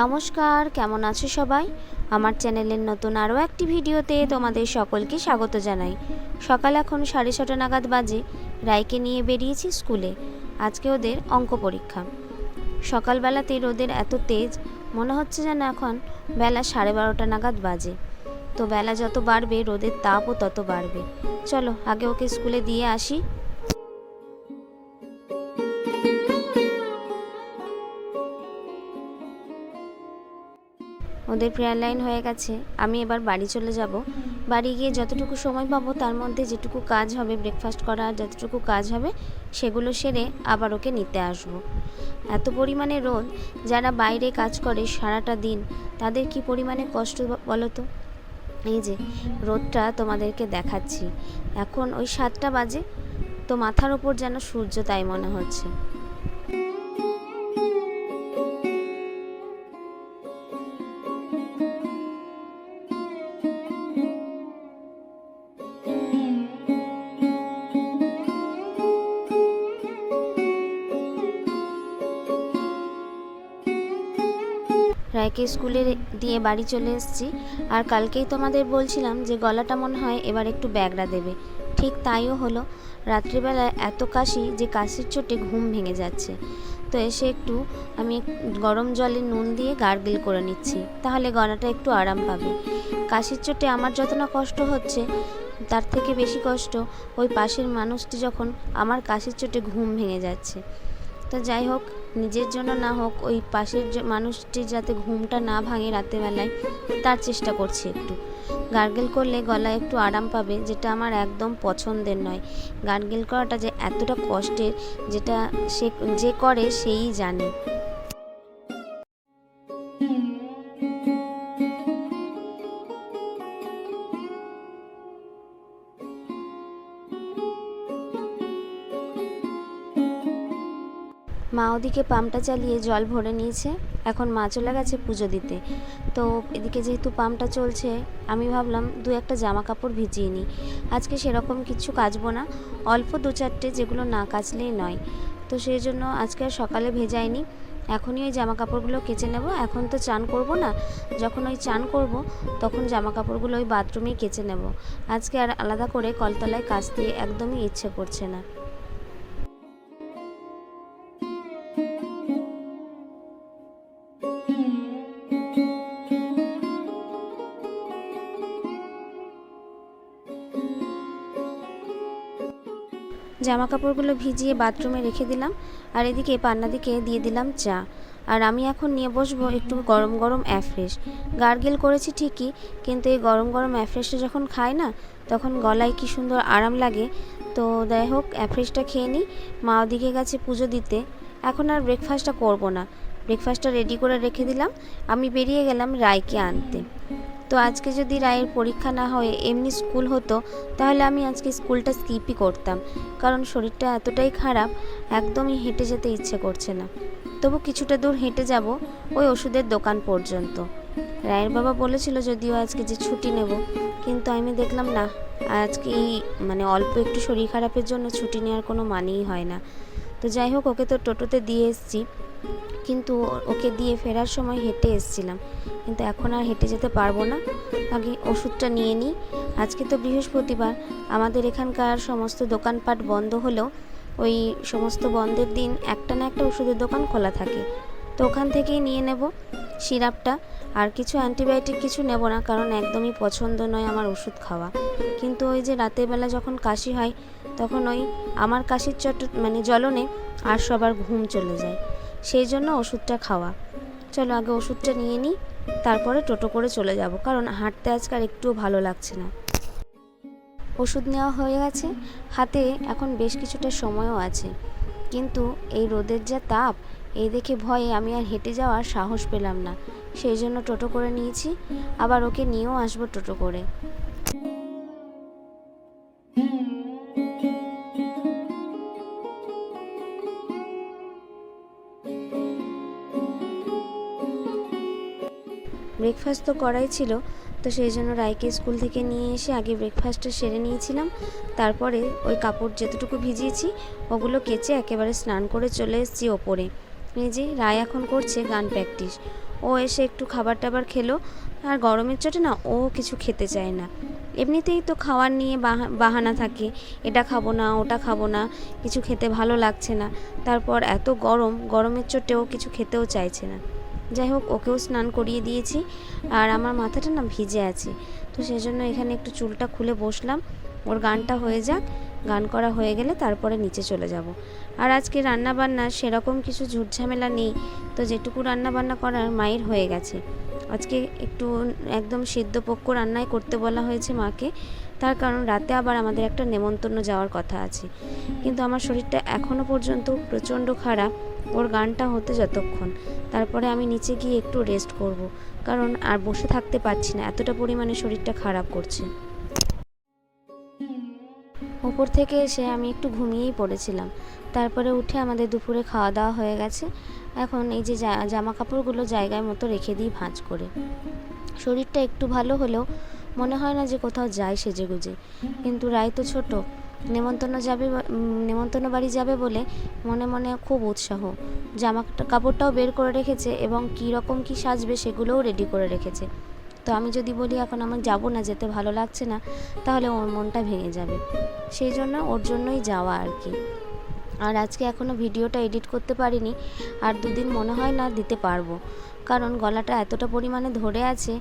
নমস্কার, কেমন আছো সবাই? আমার চ্যানেলের নতুন আরও একটি ভিডিওতে তোমাদের সকলকে স্বাগত জানাই। সকাল এখন সাড়ে ছটা নাগাদ বাজে, রায়কে নিয়ে বেরিয়েছি স্কুলে। আজকে ওদের অঙ্ক পরীক্ষা। সকালবেলাতে রোদের এত তেজ, মনে হচ্ছে যেন এখন বেলা সাড়ে বারোটা নাগাদ বাজে। তো বেলা যত বাড়বে, রোদের তাপও তত বাড়বে। চলো, আগে ওকে স্কুলে দিয়ে আসি। ওদের প্রেয়ার লাইন হয়ে গেছে, আমি এবার বাড়ি চলে যাব। বাড়ি গিয়ে যতটুকু সময় পাবো তার মধ্যে যেটুকু কাজ হবে ব্রেকফাস্ট করা যতটুকু কাজ হবে, সেগুলো সেরে আবার ওকে নিতে আসব। এত পরিমাণে রোদ, যারা বাইরে কাজ করে সারাটা দিন, তাদের কি পরিমাণে কষ্ট বলো তো এই যে, রোদটা তোমাদেরকে দেখাচ্ছি। এখন ওই সাতটা বাজে, তো মাথার ওপর যেন সূর্য তাই মনে হচ্ছে। রায়কে স্কুলে দিয়ে বাড়ি চলে এসেছি। আর কালকেই তোমাদের বলছিলাম যে গলাটা মনে হয় এবার একটু ব্যাগড়া দেবে। ঠিক তাইও হলো। রাত্রিবেলায় এত কাশি যে কাশির চোটে ঘুম ভেঙে যাচ্ছে। তো এসে একটু আমি গরম জলে নুন দিয়ে গার্গিল করে নিচ্ছি। তাহলে গলাটা একটু আরাম পাবে। কাশির চোটে আমার যত না কষ্ট হচ্ছে, তার থেকে বেশি কষ্ট ওই পাশের মানুষটি যখন আমার কাশির চোটে ঘুম ভেঙে যাচ্ছে। তো যাই হোক, নিজের জন্য না হোক, ওই পাশের মানুষটি যাতে ঘুমটা না ভাঙে রাতেরবেলায়, তার চেষ্টা করছি একটু। গার্গেল করলে গলা একটু আরাম পাবে, যেটা আমার একদম পছন্দের নয়। গার্গেল করাটা যে এতটা কষ্টের, যেটা সে যে করে, সেই জানে। মা ওদিকে পাম্পটা চালিয়ে জল ভরে নিয়েছে। এখন মা চলে গেছে পুজো দিতে। তো এদিকে যেহেতু পাম্পটা চলছে, আমি ভাবলাম দু একটা জামা কাপড় ভিজিয়ে নিই। আজকে সেরকম কিছু কাচবো না, অল্প দু চারটে যেগুলো না কাচলেই নয়। তো সেই জন্য আজকে আর সকালে ভেজাইনি। এখনই ওই জামা কাপড়গুলো কেচে নেব। এখন তো চান করব না, যখন ওই চান করব, তখন জামা কাপড়গুলো ওই বাথরুমেই কেচে নেব। আজকে আর আলাদা করে কলতলায় কাচতে একদমই ইচ্ছে করছে না। জামা কাপড়গুলো ভিজিয়ে বাথরুমে রেখে দিলাম, আর এদিকে পান্নাদিকে দিয়ে দিলাম চা। আর আমি এখন নিয়ে বসবো একটু গরম গরম অ্যাফ্রেশ। গার্গেল করেছি ঠিকই, কিন্তু এই গরম গরম অ্যাফ্রেশটা যখন খাই না, তখন গলায় কি সুন্দর আরাম লাগে। তো যাই হোক, অ্যাফ্রেশটা খেয়ে নিই। মা ওদিকে গেছে পুজো দিতে। এখন আর ব্রেকফাস্টটা করব না। ব্রেকফাস্টটা রেডি করে রেখে দিলাম। আমি বেরিয়ে গেলাম রায়কে আনতে। তো আজকে যদি রায়ের পরীক্ষা না হয়ে, এমনি স্কুল হতো, তাহলে আমি আজকে স্কুলটা স্কিপই করতাম। কারণ শরীরটা এতটাই খারাপ, একদমই হেঁটে যেতে ইচ্ছে করছে না। তবু কিছুটা দূর হেঁটে যাব, ওই ওষুধের দোকান পর্যন্ত। রায়ের বাবা বলেছিল যদিও আজকে যে ছুটি নেব, কিন্তু আমি দেখলাম না, আজকে এই মানে অল্প একটু শরীর খারাপের জন্য ছুটি নেওয়ার কোনো মানেই হয় না। তো যাই হোক, ওকে তো টোটোতে দিয়ে এসেছি। কিন্তু ওকে দিয়ে ফেরার সময় হেঁটে এসেছিলাম। কিন্তু এখন আর হেঁটে যেতে পারব না। আগে ওষুধটা নিয়ে নিই। আজকে তো বৃহস্পতিবার। আমাদের এখানকার সমস্ত দোকানপাট বন্ধ হলেও ওই সমস্ত বন্ধের দিন একটা না একটা ওষুধের দোকান খোলা থাকে। তো ওখান থেকেই নিয়ে নেব সিরাপটা। আর কিছু অ্যান্টিবায়োটিক কিছু নেব না, কারণ একদমই পছন্দ নয় আমার ওষুধ খাওয়া। কিন্তু ওই যে রাতের বেলা যখন কাশি হয়, তখন ওই আমার কাশির চট মানে জ্বলনে আর সবার ঘুম চলে যায়। সেই জন্য ওষুধটা খাওয়া। চলো আগে ওষুধটা নিয়ে নিই, তারপরে টোটো করে চলে যাব, কারণ হাঁটতে আজকাল একটুও ভালো লাগছে না। ওষুধ নেওয়া হয়ে গেছে, হাতে এখন বেশ কিছুটা সময়ও আছে। কিন্তু এই রোদের যা তাপ, এই দেখে ভয়ে আমি আর হেঁটে যাওয়ার সাহস পেলাম না। সেই জন্য টোটো করে নিয়েছি, আবার ওকে নিয়েও আসব টোটো করে। ব্রেকফাস্ট তো করাই ছিল, তো সেই জন্য রায়কে স্কুল থেকে নিয়ে এসে আগে ব্রেকফাস্টটা সেরে নিয়েছিলাম। তারপরে ওই কাপড় যেতটুকু ভিজিয়েছি, ওগুলো কেচে একেবারে স্নান করে চলে এসেছি ওপরে। এই যে রায় এখন করছে গান প্র্যাকটিস ও এসে একটু খাবার টাবার খেলো, আর গরমের চোটে না ও কিছু খেতে চায় না। এমনিতেই তো খাওয়ার নিয়ে বাহা- বাহানা থাকে, এটা খাব না, ওটা খাব না, কিছু খেতে ভালো লাগছে না। তারপর এত গরম, গরমের চোটে ও কিছু খেতেও চাইছে না। যাই হোক, ওকেও স্নান করিয়ে দিয়েছি। আর আমার মাথাটা না ভিজে আছে। তো সেই জন্য এখানে একটু চুলটা খুলে বসলাম। ওর গানটা হয়ে যাক। গান করা হয়ে গেলে তারপরে নিচে চলে যাব। আর আজকে রান্না বান্না সেরকম কিছু ঝুটঝামেলা নেই। তো যেটুকু রান্না বান্না করার মায়ের হয়ে গেছে। আজকে একটু একদম সিদ্ধ পক্ষ রান্নাই করতে বলা হয়েছে মাকে। তার কারণ রাতে আবার আমাদের একটা নেমন্তন্ন যাওয়ার কথা আছে। কিন্তু আমার শরীরটা এখনও পর্যন্ত প্রচণ্ড খারাপ। ওর গানটা হতে যতক্ষণ। তারপরে আমি নিচে গিয়ে একটু রেস্ট করব। কারণ আর বসে থাকতে পারছি না, এতটা পরিমাণে শরীরটা খারাপ করছে। উপর থেকে এসে আমি একটু ঘুমিয়েই পড়েছিলাম। তারপরে উঠে আমাদের দুপুরে খাওয়া দাওয়া হয়ে গেছে। এখন এই যে জামা কাপড়গুলো জায়গায় মতো রেখে দিই ভাঁজ করে। শরীরটা একটু ভালো হলেও মনে হয় না যে কোথাও যায় সেজেগুজে। কিন্তু রায় তো ছোট নেমন্তন্ন যাবে নেমন্তন্ন বাড়ি যাবে বলে মনে মনে খুব উৎসাহ। জামা কাপড়টাও বের করে রেখেছে এবং কী রকম কী সাজবে সেগুলোও রেডি করে রেখেছে। তো আমি যদি বলি এখন আমার যাব না, যেতে ভালো লাগছে না, তাহলে ওর মনটা ভেঙে যাবে। সেই জন্য ওর জন্যই যাওয়া আর কি। আর আজকে এখনও ভিডিওটা এডিট করতে পারিনি, আর দুদিন মনে হয় না দিতে পারব। কারণ গলাটা এতটা পরিমাণে ধরে আছে,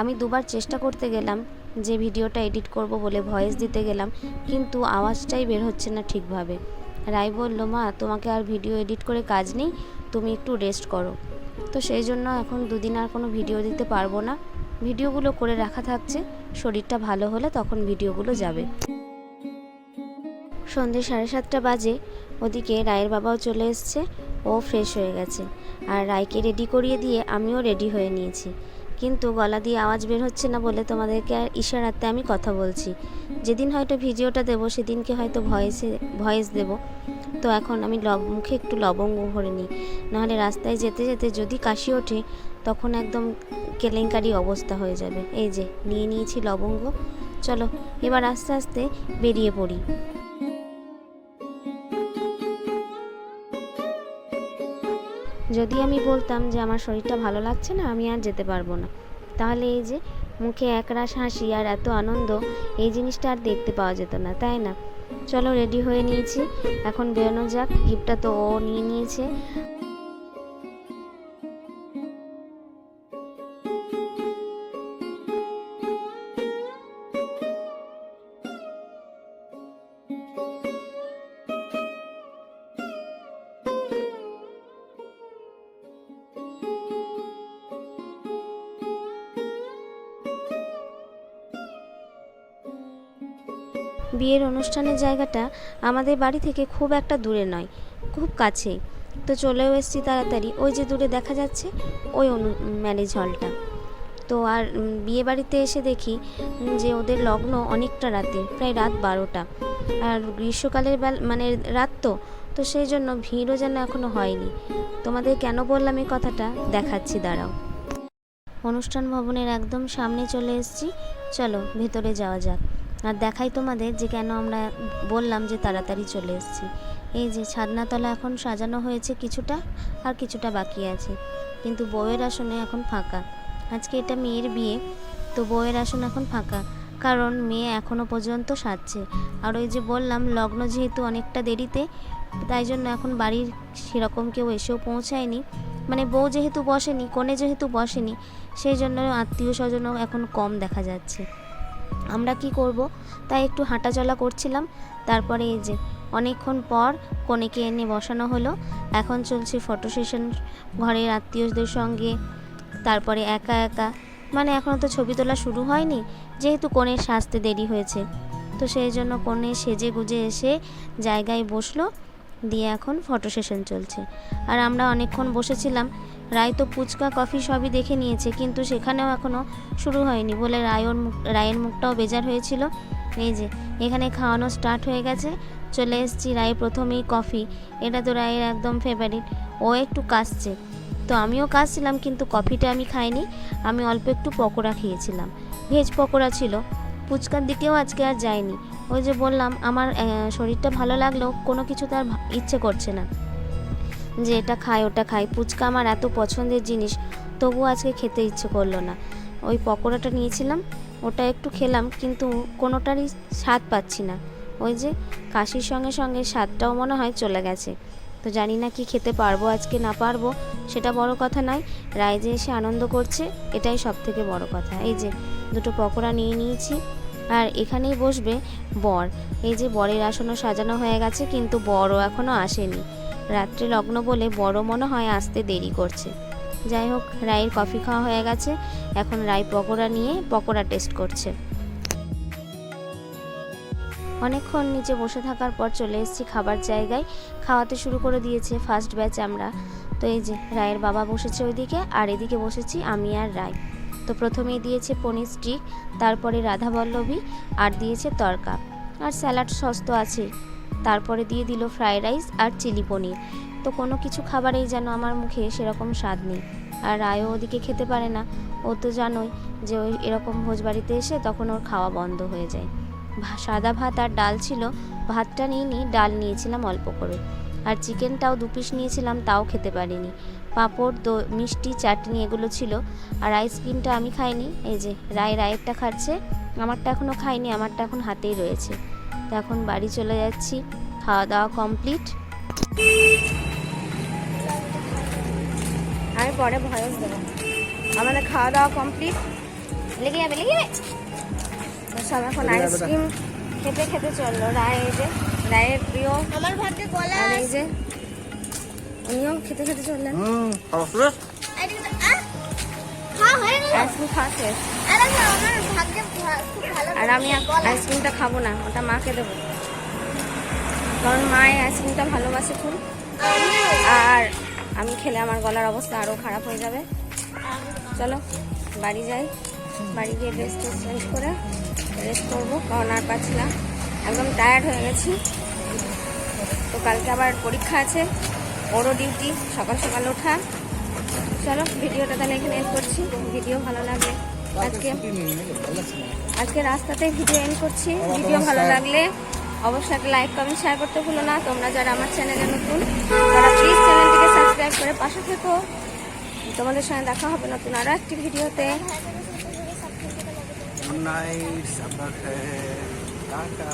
আমি দুবার চেষ্টা করতে গেলাম যে ভিডিওটা এডিট করব বলে ভয়েস দিতে গেলাম, কিন্তু আওয়াজটাই বের হচ্ছে না ঠিকভাবে। রাই বলল, মা, তোমাকে আর ভিডিও এডিট করে কাজ নেই, তুমি একটু রেস্ট করো। তো সেই জন্য এখন দুদিন আর কোনো ভিডিও দিতে পারব না। ভিডিওগুলো করে রাখা থাকছে, শরীরটা ভালো হলে তখন ভিডিওগুলো যাবে। সন্ধে সাড়ে সাতটা বাজে, ওদিকে রায়ের বাবাও চলে এসছে, ও ফ্রেশ হয়ে গেছে। আর রায়কে রেডি করিয়ে দিয়ে আমিও রেডি হয়ে নিয়েছি। কিন্তু গলা দিয়ে আওয়াজ বের হচ্ছে না বলে তোমাদেরকে আর ইশারাতে আমি কথা বলছি। যেদিন হয়তো ভিডিওটা দেবো, সেদিনকে হয়তো ভয়েসে ভয়েস দেব। তো এখন আমি লব, মুখে একটু লবঙ্গ ভরে নিই। নাহলে রাস্তায় যেতে যেতে যদি কাশি ওঠে, তখন একদম কেলেঙ্কারি অবস্থা হয়ে যাবে। এই যে, নিয়ে নিয়েছি লবঙ্গ। চলো, এবার আস্তে আস্তে বেরিয়ে পড়ি। যদি আমি বলতাম যে আমার শরীরটা ভালো লাগছে না, আমি আর যেতে পারব না। তাহলে এই যে মুখে একরাশ হাসি আর এত আনন্দ, এই জিনিসটা আর দেখতে পাওয়া যেত না, তাই না? চলো রেডি হয়ে নিয়েছি। এখন বেরোনো যাক, গিফটটা তো ও নিয়ে নিয়েছে। বিয়ের অনুষ্ঠানের জায়গাটা আমাদের বাড়ি থেকে খুব একটা দূরে নয়, খুব কাছেই। তো চলেও এসেছি তাড়াতাড়ি। ওই যে দূরে দেখা যাচ্ছে, ওই অনু, ম্যারেজ হলটা। তো আর বিয়ে বাড়িতে এসে দেখি যে ওদের লগ্ন অনেকটা রাতে, প্রায় রাত বারোটা। আর গ্রীষ্মকালের বেল মানে রাত তো তো সেই জন্য ভিড়ও যেন এখনও হয়নি। তোমাদের কেন বললাম এই কথাটা? দেখাচ্ছি, দাঁড়াও। অনুষ্ঠান ভবনের একদম সামনে চলে এসেছি। চলো, ভেতরে যাওয়া যাক। আর দেখাই তোমাদের যে কেন আমরা বললাম যে তাড়াতাড়ি চলে এসেছি। এই যে ছাদনাতলা এখন সাজানো হয়েছে কিছুটা আর কিছুটা বাকি আছে, কিন্তু বউয়ের আসনে এখন ফাঁকা। আজকে এটা মেয়ের বিয়ে, তো বউয়ের আসন এখন ফাঁকা, কারণ মেয়ে এখনও পর্যন্ত সাজছে। আর ওই যে বললাম, লগ্ন যেহেতু অনেকটা দেরিতে, তাই জন্য এখন বাড়ির সেরকম কেউ এসেও পৌঁছায়নি। মানে বউ যেহেতু বসেনি, কনে যেহেতু বসেনি, সেই জন্য আত্মীয় স্বজনও এখন কম দেখা যাচ্ছে। আমরা কি করব? তাই একটু হাঁটাচলা করছিলাম। তারপরে এই যে, অনেকক্ষণ পর কনেকে এনে বসানো হলো। এখন চলছে ফটো সেশন ঘরের আত্মীয়দের সঙ্গে, তারপরে একা একা। মানে এখনও তো ছবি তোলা শুরু হয়নি, যেহেতু কনের সাজতে দেরি হয়েছে। তো সেই জন্য কনে সেজে গুজে এসে জায়গায় বসল। দিয়ে এখন ফটো সেশন চলছে। আর আমরা অনেকক্ষণ বসেছিলাম। রায় তো ফুচকা কফি সবই দেখে নিয়েছে, কিন্তু সেখানেও এখনও শুরু হয়নি বলে রায়র মুখ, রায়ের মুখটাও বেজার হয়েছিল। এই যে, এখানে খাওয়ানো স্টার্ট হয়ে গেছে, চলে এসেছি রায় প্রথমেই কফি। এটা তো রায়ের একদম ফেভারিট ও একটু কাশছে। তো আমিও কাশছিলাম, কিন্তু কফিটা আমি খাইনি। আমি অল্প একটু পকোড়া খেয়েছিলাম। ভেজ পকোড়া ছিল। ফুচকার দিকেও আজকে আর যায়নি। ওই যে বললাম, আমার শরীরটা ভালো লাগলেও কোনো কিছু তার ইচ্ছে করছে না। যে এটা খাই ওটা খাই ফুচকা আমার এত পছন্দের জিনিস তো তবুও আজকে খেতে ইচ্ছে করল না। ওই পকোড়াটা নিয়েছিলাম, ওটা একটু খেলাম, কিন্তু কোনোটারই স্বাদ পাচ্ছি না। ওই যে কাশির সঙ্গে সঙ্গে স্বাদটাও মনে হয় চলে গেছে। তো জানি না কি খেতে পারব, আজকে না পারব, সেটা বড় কথা নয়। রাইজে এসে আনন্দ করছে, এটাই সব থেকে বড় কথা। এই যে দুটো পকোড়া নিয়ে নিয়েছি, আর এখানেই বসবে বর। এই যে বরের আসনও সাজানো হয়ে গেছে, কিন্তু বরও এখনও আসেনি। রাত্রে লগ্ন বলে বড় মনে হয় আসতে দেরি করছে। যাই হোক, রায়ের কফি খাওয়া হয়ে গেছে। এখন রায় পকোড়া নিয়ে পকোড়া টেস্ট করছে। অনেকক্ষণ নিচে বসে থাকার পর চলে এসেছি খাবার জায়গায়। খাওয়াতে শুরু করে দিয়েছে ফার্স্ট ব্যাচ আমরা। তো এই যে, রায়ের বাবা বসেছে ওইদিকে, আর এদিকে বসেছি আমি আর রায়। তো প্রথমেই দিয়েছে পনির স্টিক, তারপরে রাধাবল্লভী আর দিয়েছে তরকা। আর স্যালাড সস তো আছেই। তারপরে দিয়ে দিল ফ্রাইড রাইস আর চিলি পনির। তো কোনো কিছু খাবারেই যেন আমার মুখে সেরকম স্বাদ নেই। আর রায়ও ওদিকে খেতে পারে না। ও তো জানোই যে ওই এরকম ভোজবাড়িতে এসে তখন ওর খাওয়া বন্ধ হয়ে যায়। সাদা ভাত আর ডাল ছিল। ভাতটা নিয়ে নিই ডাল নিয়েছিলাম অল্প করে। আর চিকেনটাও দু পিস নিয়েছিলাম, তাও খেতে পারিনি। পাঁপড়, দো, মিষ্টি, চাটনি এগুলো ছিল। আর আইসক্রিমটা আমি খাইনি। এই যে, রায় রায়েরটা খাচ্ছে। আমারটা এখনও খাইনি, আমারটা এখন হাতেই রয়েছে। তো এখন বাড়ি চলে যাচ্ছি। খাওয়া দাওয়া কমপ্লিট আমি পরে ভয়েস দেবো। আমাদের খাওয়া দাওয়া কমপ্লিট লেগে যাবে লেগে যাবে। সব এখন আইসক্রিম খেতে খেতে চলল। রায় এই যে রায়ের প্রিয়। আমার ভাগ্যে গলা আর এই যে উনিও খেতে খেতে চললেন। আইসক্রিম খাওয়া শেষ। আরে আমি আইসক্রিমটা খাব না ওটা মাকে দেবো। কারণ মা এই আইসক্রিমটা ভালোবাসে খুব। আর আমি খেলে আমার গলার অবস্থা আরও খারাপ হয়ে যাবে। চলো বাড়ি যাই। বাড়ি গিয়ে ড্রেস টেস চেঞ্জ করে রেস্ট করব কারণ আর পাচ্ছি না। একদম টায়ার্ড হয়ে গেছি। তো কালকে আবার পরীক্ষা আছে ওরও ডিউটি সকাল সকাল ওঠা। চলো ভিডিওটা তাহলে এখানে এন্ড করছি। ভিডিও ভালো লাগে আজকে আজকে রাস্তাতেই ভিডিও এন্ড করছি। ভিডিও ভালো লাগলে অবশ্যই একটা লাইক কমেন্ট শেয়ার করতে ভুলো না। তোমরা যারা আমার চ্যানেলে নতুন তারা প্লিজ চ্যানেলটিকে সাবস্ক্রাইব করে পাশে থেকো। তোমাদের সঙ্গে দেখা হবে নতুন আরও একটি ভিডিওতে। টাটা।